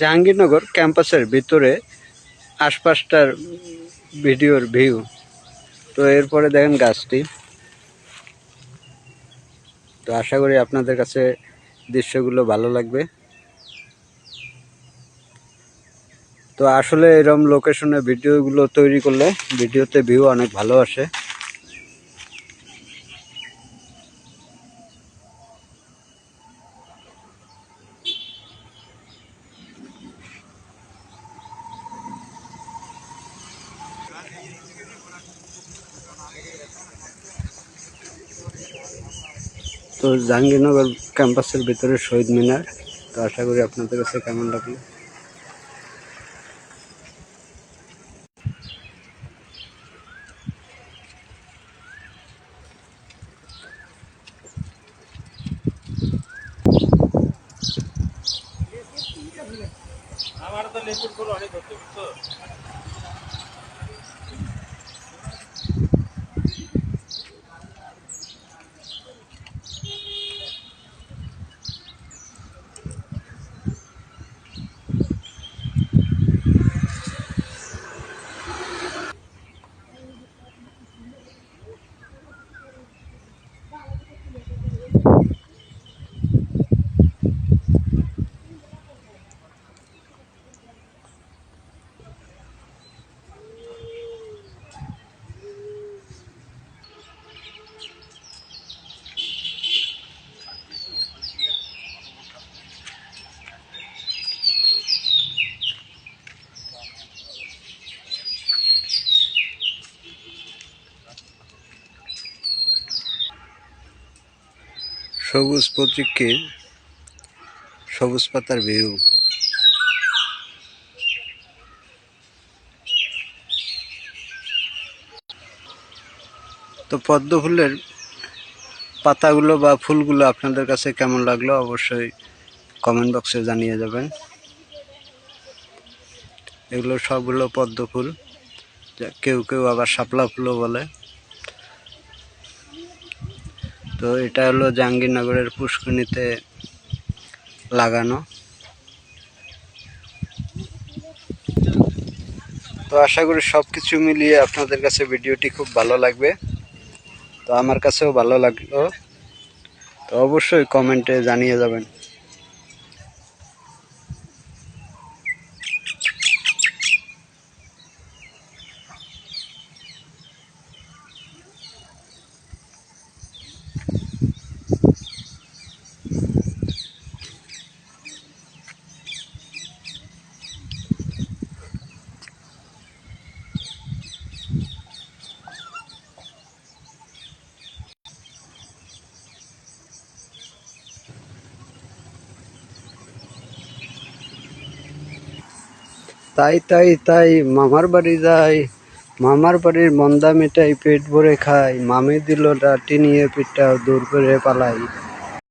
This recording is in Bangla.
জাহাঙ্গীরনগর ক্যাম্পাসের ভিতরে আশপাশটার ভিডিওর ভিউ। তো এরপরে দেখেন গাছটি। তো আশা করি আপনাদের কাছে দৃশ্যগুলো ভালো লাগবে। তো আসলে এরম লোকেশনে ভিডিওগুলো তৈরি করলে ভিডিওতে ভিউ অনেক ভালো আসে। তো জাহাঙ্গীরনগর ক্যাম্পাসের ভিতরে শহীদ মিনার। তো আশা করি আপনাদের কাছে কেমন লাগল? আমার তো ফুল অনেক হচ্ছে সবুজ প্রতীকের সবুজ পাতার ভিউ। তো পদ্ম ফুলের পাতাগুলো বা ফুলগুলো আপনাদের কাছে কেমন লাগল অবশ্যই কমেন্ট বক্সে জানিয়ে যাবেন। এগুলো সব হলো পদ্ম ফুল কেউ কেউ আবার শাপলা ফুলও বলে। তো এটা হলো জাহাঙ্গীরনগরের পুষ্করিণীতে লাগানো। তো আশা করি সব কিছু মিলিয়ে আপনাদের কাছে ভিডিওটি খুব ভালো লাগবে। তো আমার কাছেও ভালো লাগল। তো অবশ্যই কমেন্টে জানিয়ে যাবেন। তাই তাই তাই, মামার বাড়ি যাই। মামার বাড়ির মন্দা মিটাই পেট ভরে খাই। মামি দিল লাঠি নিয়ে পিঠটা দূর করে পালাই।